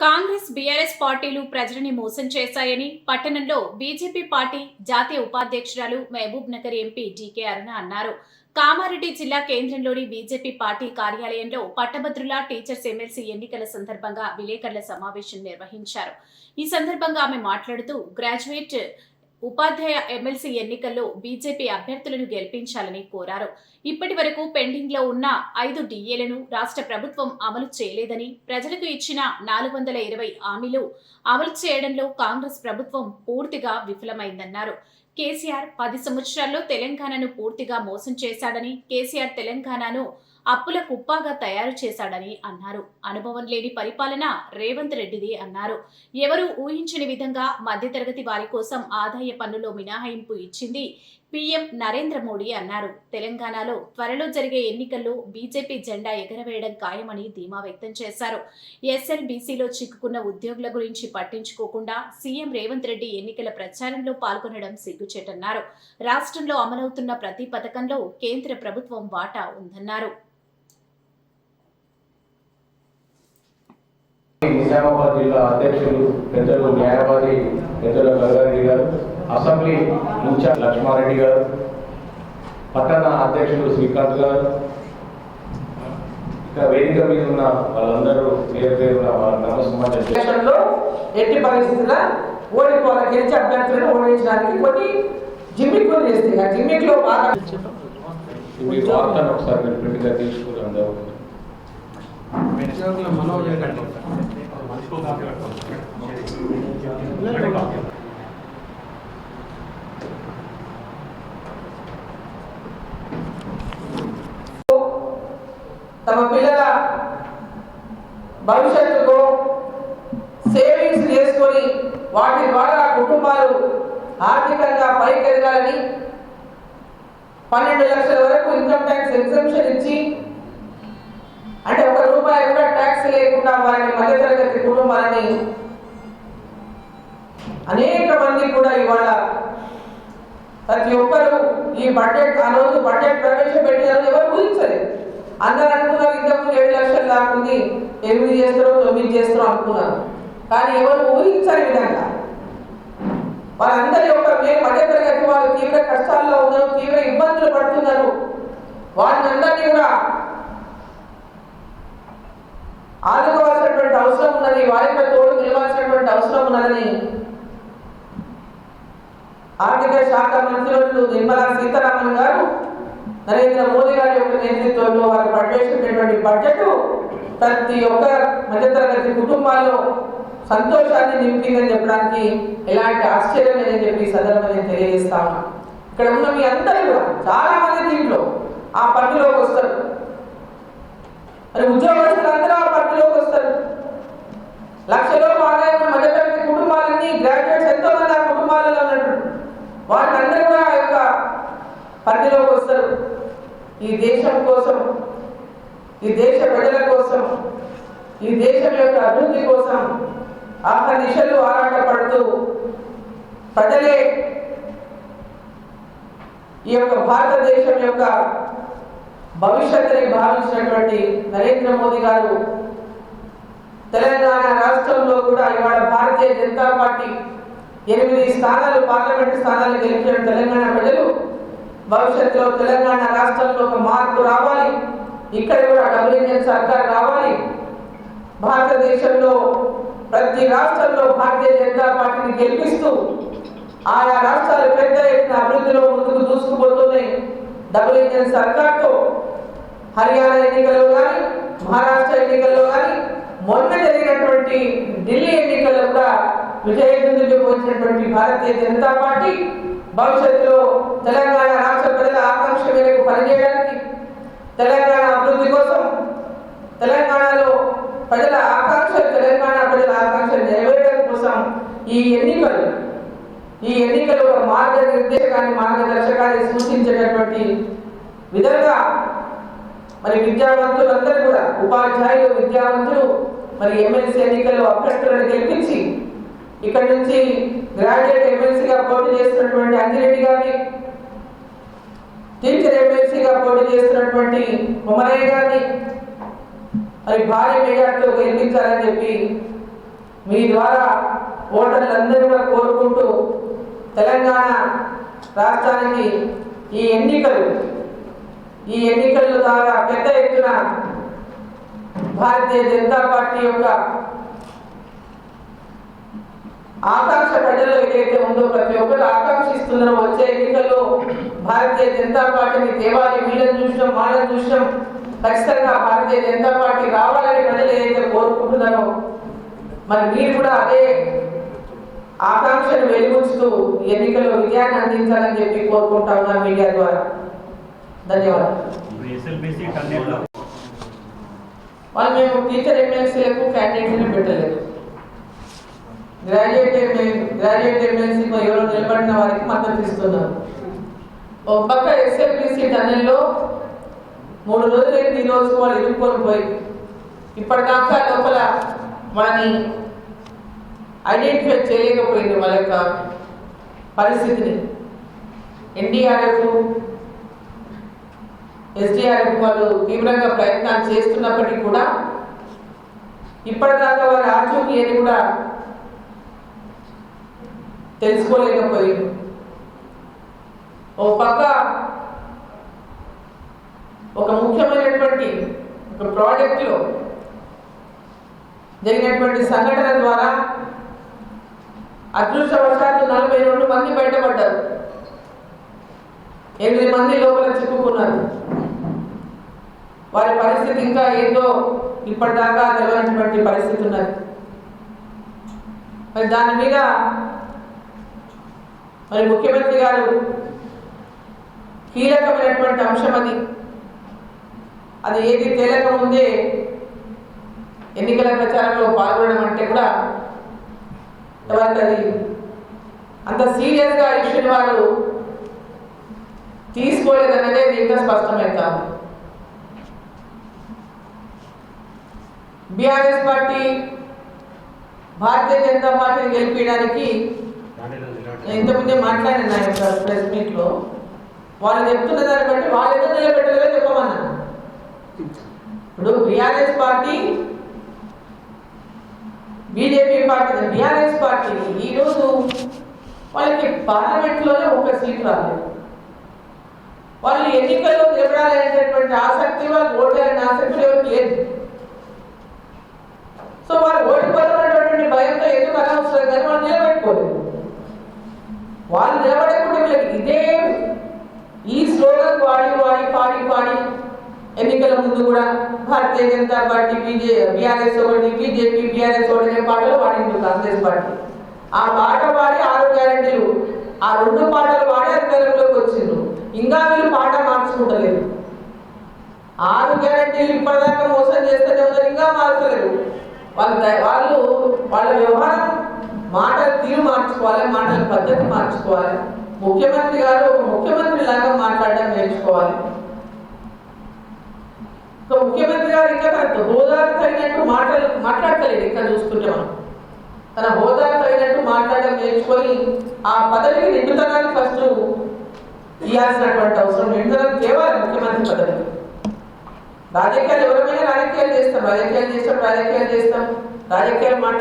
Congress BRS పార్టీలు ప్రజలని మోసం చేశాయని పట్టణంలో బీజేపీ పార్టీ జాతీయ ఉపాధ్యక్షురాలు మహబూబ్ నగర్ ఎంపీ డీకే అరుణ అన్నారు. కామారెడ్డి జిల్లా కేంద్రంలోని బీజేపీ పార్టీ కార్యాలయంలో పట్టభద్రుల టీచర్స్ ఎమ్మెల్సీ ఎన్నికల సందర్భంగా విలేకరుల సమావేశం నిర్వహించారు. ఈ సందర్భంగా ఆమె మాట్లాడుతూ గ్రాడ్యుయేట్ ఉపాధ్యాయ ఎమ్మెల్సీ ఎన్నికల్లో బీజేపీ అభ్యర్థులను గెలిపించాలని కోరారు. ఇప్పటి వరకు పెండింగ్లో ఉన్న ఐదు డిఏలను రాష్ట్ర ప్రభుత్వం అమలు చేయలేదని ప్రజలకు ఇచ్చిన నాలుగు వందల ఇరవై హామీలు అమలు చేయడంలో కాంగ్రెస్ ప్రభుత్వం పూర్తిగా విఫలమైందన్నారు. కేసీఆర్ పది సంవత్సరాల్లో తెలంగాణను పూర్తిగా మోసం చేశాడని కేసీఆర్ తెలంగాణను అప్పుల కుప్పాగా తయారు చేశాడని అన్నారు. అనుభవం లేని పరిపాలన రేవంత్ రెడ్డిది అన్నారు. ఎవరు ఊహించని విధంగా మధ్యతరగతి వారి కోసం ఆదాయ పన్నులో మినహాయింపు ఇచ్చింది. పీఎం నరేంద్ర మోడీ అన్నారు. తెలంగాణలో త్వరలో జరిగే ఎన్నికల్లో బీజేపీ జెండా ఎగరవేయడం ఖాయమని ధీమా వ్యక్తం చేశారు. ఎస్ఎల్బీసీలో చిక్కుకున్న ఉద్యోగుల గురించి పట్టించుకోకుండా సీఎం రేవంత్ రెడ్డి ఎన్నికల ప్రచారంలో పాల్గొనడం సిగ్గుచేటన్నారు. రాష్ట్రంలో అమలవుతున్న ప్రతి పథకంలో కేంద్ర ప్రభుత్వం వాటా ఉందన్నారు. నిజామాబాద్ జిల్లా అధ్యక్షులు పెద్దలు న్యాయవాది పెద్దల గంగారెడ్డి గారు అసెంబ్లీ ఇన్ఛార్జ్ లక్ష్మారెడ్డి గారు పట్టణ అధ్యక్షులు శ్రీకాంత్ గారు ఇక వేదిక మీద ఉన్న వాళ్ళందరూ పేరు పేరున వాళ్ళ నమస్కారం చేస్తారు ఎలక్షన్లో ఎట్టి పరిస్థితుల్లో ఓడిపోవాలి గెలిచి అభ్యర్థులను ఓడించడానికి కొన్ని జిమ్మిక్కులు చేస్తాయి. ఆ జిమ్మిక్లో బాగా ఈ వార్తను ఒకసారి మీరు ప్రింట్గా తీసుకుని అందరూ తమ భవిష్యత్తుకు సేవింగ్స్ చేసుకొని వాటి ద్వారా కుటుంబాలు ఆర్థికంగా పైకెదగాలని పన్నెండు లక్షల వరకు ఇన్కమ్ ట్యాక్స్ ఎగ్జంప్షన్ ఇచ్చి అంటే ఒక రూపాయి కూడా ట్యాక్స్ లేకుండా వారిని మధ్యతరగతి కుటుంబాలని అనేక మంది కూడా ఇవాళ ప్రతి ఒక్కరు ఈ బడ్జెట్ ఆ రోజు బడ్జెట్ ప్రవేశపెట్టినారు ఎవరు ఊహించలేదు. అందరు అనుకున్నారు ఇంతకుముందు ఏడు లక్షలు దాకుంది ఎనిమిది చేస్తారో తొమ్మిది చేస్తారో అనుకున్నారు. కానీ ఎవరు ఊహించని విధంగా వాళ్ళందరి యొక్క మేము మధ్యతరగతి వాళ్ళు తీవ్ర కష్టాల్లో ఉన్నారు తీవ్ర ఇబ్బందులు పడుతున్నారు. వారిని అందరినీ కూడా ఆదుకోవాల్సినటువంటి అవసరం ఉన్నది వారిపై తోడు నిలవాల్సినటువంటి అవసరం ఉన్నదని ఆర్థిక శాఖ మంత్రులు నిర్మలా సీతారామన్ గారు నరేంద్ర మోదీ గారి యొక్క నేతృత్వంలో వారు ప్రవేశపెట్టినటువంటి బడ్జెట్ ప్రతి ఒక్క మధ్యతరగతి కుటుంబాల్లో సంతోషాన్ని నింపిందని చెప్పడానికి ఎలాంటి ఆశ్చర్యం లేదని చెప్పి ఈ సందర్భంగా నేను తెలియజేస్తా ఇక్కడ ఉన్న మీ అందరూ కూడా చాలా మంది దీంట్లో ఆ పట్టులోకి వస్తారు. మరి ఉద్యోగస్తులు అందరూ ఆ పట్టులోకి వస్తారు. లక్షలో ఆదాయం మధ్యతరగతి కుటుంబాలన్నీ గ్రాడ్యుయేట్ ఎంతో మంది ఆ కుటుంబాలలో ఉన్నట్టు వారిని అందరూ కూడా ఆ యొక్క పరిధిలోకి వస్తారు ఈ దేశం కోసం ఈ దేశ ప్రజల కోసం ఈ దేశం యొక్క అభివృద్ధి కోసం ఆహ దిశలు ఆరాటపడుతూ ప్రజలే ఈ యొక్క భారతదేశం యొక్క భవిష్యత్తుని భావించినటువంటి నరేంద్ర మోదీ గారు తెలంగాణ రాష్ట్రంలో కూడా ఇవాళ భారతీయ జనతా పార్టీ ఎనిమిది స్థానాలు పార్లమెంట్ స్థానాలు గెలిచిన తెలంగాణ ప్రజలు భవిష్యత్తులో తెలంగాణ రాష్ట్రంలో ఒక మార్పు రావాలి. ఇక్కడ కూడా డబుల్ ఇంజన్ సర్కార్ రావాలి. భారతదేశంలో ప్రతి రాష్ట్రంలో భారతీయ జనతా పార్టీని గెలిపిస్తూ ఆయా రాష్ట్రాలు పెద్ద ఎత్తున అభివృద్ధిలో ముందుకు దూసుకుపోతున్నాయి. డబుల్ ఇంజన్ సర్కార్తో హర్యానా ఎన్నికల్లో కానీ మహారాష్ట్ర ఎన్నికల్లో కానీ మొన్న జరిగినటువంటి ఢిల్లీ ఎన్నికల్లో కూడా విజయ వచ్చినటువంటి భారతీయ జనతా పార్టీ భవిష్యత్తులో తెలంగాణ రాష్ట్ర ప్రజల ఆకాంక్ష మేరకు పనిచేయడానికి తెలంగాణ అభివృద్ధి కోసం తెలంగాణలో ప్రజల ఆకాంక్ష తెలంగాణ ప్రజల ఆకాంక్ష నెరవేరడం కోసం ఈ ఎన్నికలు ఈ ఎన్నికలు ఒక మార్గనిర్దేశకాన్ని మార్గదర్శకాన్ని సూచించేటటువంటి విధంగా మరి విద్యావంతులందరూ కూడా ఉపాధ్యాయులు విద్యావంతులు మరి ఎమ్మెల్సీ ఎన్నికల్లో అభ్యర్థులను గెలిపించి ఇక్కడ నుంచి గ్రాడ్యుయేట్ ఎమ్మెల్సీగా పోటీ చేస్తున్నటువంటి అంజిరెడ్డి గారిని టీచర్ ఎమ్మెల్సీగా పోటీ చేస్తున్నటువంటి కుమరయ్య గారిని మరి భారీ మెజార్టీలో గెలిపించాలని చెప్పి మీ ద్వారా ఓటర్లందరూ కూడా కోరుకుంటూ తెలంగాణ రాష్ట్రానికి ఈ ఎన్నికలు ఈ ఎన్నికల ద్వారా పెద్ద ఎత్తున భారతీయ జనతా పార్టీ యొక్క ఆకాంక్ష ప్రజల్లో ఏదైతే ఉందో ప్రతి ఒక్కరు ఆకాంక్షిస్తున్నారో. వచ్చే ఎన్నికల్లో భారతీయ జనతా పార్టీని తేవాలి వీళ్ళని చూసినాం వాళ్ళని చూసినాం. ఖచ్చితంగా భారతీయ జనతా పార్టీ రావాలని ప్రజలు ఏదైతే కోరుకుంటున్నారో మరి మీరు కూడా అదే ఆకాంక్షను వెలుగుస్తూ ఎన్నికల్లో విజయాన్ని అందించాలని చెప్పి కోరుకుంటా ఉన్నాం మీడియా ద్వారా. ధన్యవాదాలు. వాళ్ళు మేము టీచర్ ఎమ్మెల్సీలకు క్యాండిడేట్ని పెట్టలేదు. గ్రాడ్యుయేట్ ఎమ్మె- గ్రాడ్యుయేట్ ఎమ్మెల్సీ ఎవరో నిలబడిన వారికి మద్దతు ఇస్తున్నారు. ఒక పక్క ఎస్ఎల్పిసి టన్నెల్లో మూడు రోజులైంది ఈ రోజు వాళ్ళు ఇరుక్కొని పోయి. ఇప్పటిదాకా లోపల మనని ఐడెంటిఫై చేయలేకపోయింది వాళ్ళ యొక్క పరిస్థితిని. ఎన్డీఆర్ఎఫ్ ఎస్డిఆర్ఎఫ్ వాళ్ళు తీవ్రంగా ప్రయత్నాలు చేస్తున్నప్పటికీ కూడా ఇప్పటిదాకా వారి ఆచూకీ అని కూడా తెలుసుకోలేకపోయింది. ఓ పక్క ఒక ముఖ్యమైనటువంటి ఒక ప్రాజెక్టులో జరిగినటువంటి సంఘటన ద్వారా అదృష్టవశాత్తు నలభై రెండు మంది బయటపడ్డారు. ఎనిమిది మంది లోపల చిక్కుకున్నారు. వారి పరిస్థితి ఇంకా ఏందో ఇప్పటిదాకా తెలియనటువంటి పరిస్థితి ఉన్నది. మరి దాని మీద మరి ముఖ్యమంత్రి గారు కీలకమైనటువంటి అంశం అది. అది ఏది తేలక ముందే ఎన్నికల ప్రచారంలో పాల్గొనడం అంటే కూడా ఎవరికి అది అంత సీరియస్గా ఇష్యూని వాళ్ళు తీసుకోలేదన్నదే దీంట్లో స్పష్టమవుతాం బీఆర్ఎస్ పార్టీ భారతీయ జనతా పార్టీని గెలిపించడానికి నేను ఇంతకుముందే మాట్లాడిన నా యొక్క ప్రెస్ మీట్లో వాళ్ళు చెప్తున్న దాన్ని బట్టి వాళ్ళు ఎందుకు నిలబెట్టలేదో చెప్పమన్నా ఇప్పుడు BRS party BJP party BRS party ఈరోజు వాళ్ళకి పార్లమెంట్లోనే ఒక సీట్ రాలేదు. వాళ్ళు ఎన్నికల్లో నిలబడాలనేటటువంటి ఆసక్తి వాళ్ళు ఓటాలని ఆసక్తి ఎవరికి లేదు సో వాళ్ళు ఓడిపోతున్నటువంటి భయంతో ఎందుకు అనవసరం కానీ వాళ్ళు నిలబెట్టుకోలేదు వాళ్ళు నిలబడకుండా వీళ్ళకి ఇదే ఈ స్లోగన్ వాడి వాడి పాడి పాడి ఎన్నికల ముందు కూడా Bharatiya Janata party BJ BRS ఒకటి బీజేపీ బీఆర్ఎస్ ఒకటి అనే పాటలు పాడింది కాంగ్రెస్ పార్టీ. ఆ పాట పాడి ఆరు గ్యారంటీలు ఆ రెండు పాటలు పాడి అధికారంలోకి వచ్చిండ్రు. ఇంకా వీళ్ళు పాట మార్చుకుంటలేదు ఆరు గ్యారంటీలు ఇప్పటిదాకా మోసం చేస్తూనే ఉన్నారు ఇంకా మార్చలేరు. వాళ్ళ వాళ్ళు వాళ్ళ వ్యవహారం మాటల తీరు మార్చుకోవాలి మాటల పద్ధతి మార్చుకోవాలి. ముఖ్యమంత్రి గారు ఒక ముఖ్యమంత్రి లాగా మాట్లాడడం నేర్చుకోవాలి. సో ముఖ్యమంత్రి గారు ఇంకా తన హోదాకు తగినట్టు మాటలు మాట్లాడతలేదు ఇంకా చూస్తుంటే మనం. తన హోదాకు తగినట్టు మాట్లాడడం నేర్చుకొని ఆ పదవికి నిండుతనాన్ని ఫస్ట్ ఇవ్వాల్సినటువంటి అవసరం నిండుతనం తేవాలి ముఖ్యమంత్రి పదవికి రాజకీయాలు ఎవరైనా రాజకీయాలు చేస్తాం? రాజకీయాలు చేస్తాం రాజకీయాలు చేస్తాం. రాజకీయాలు మాట్లాడ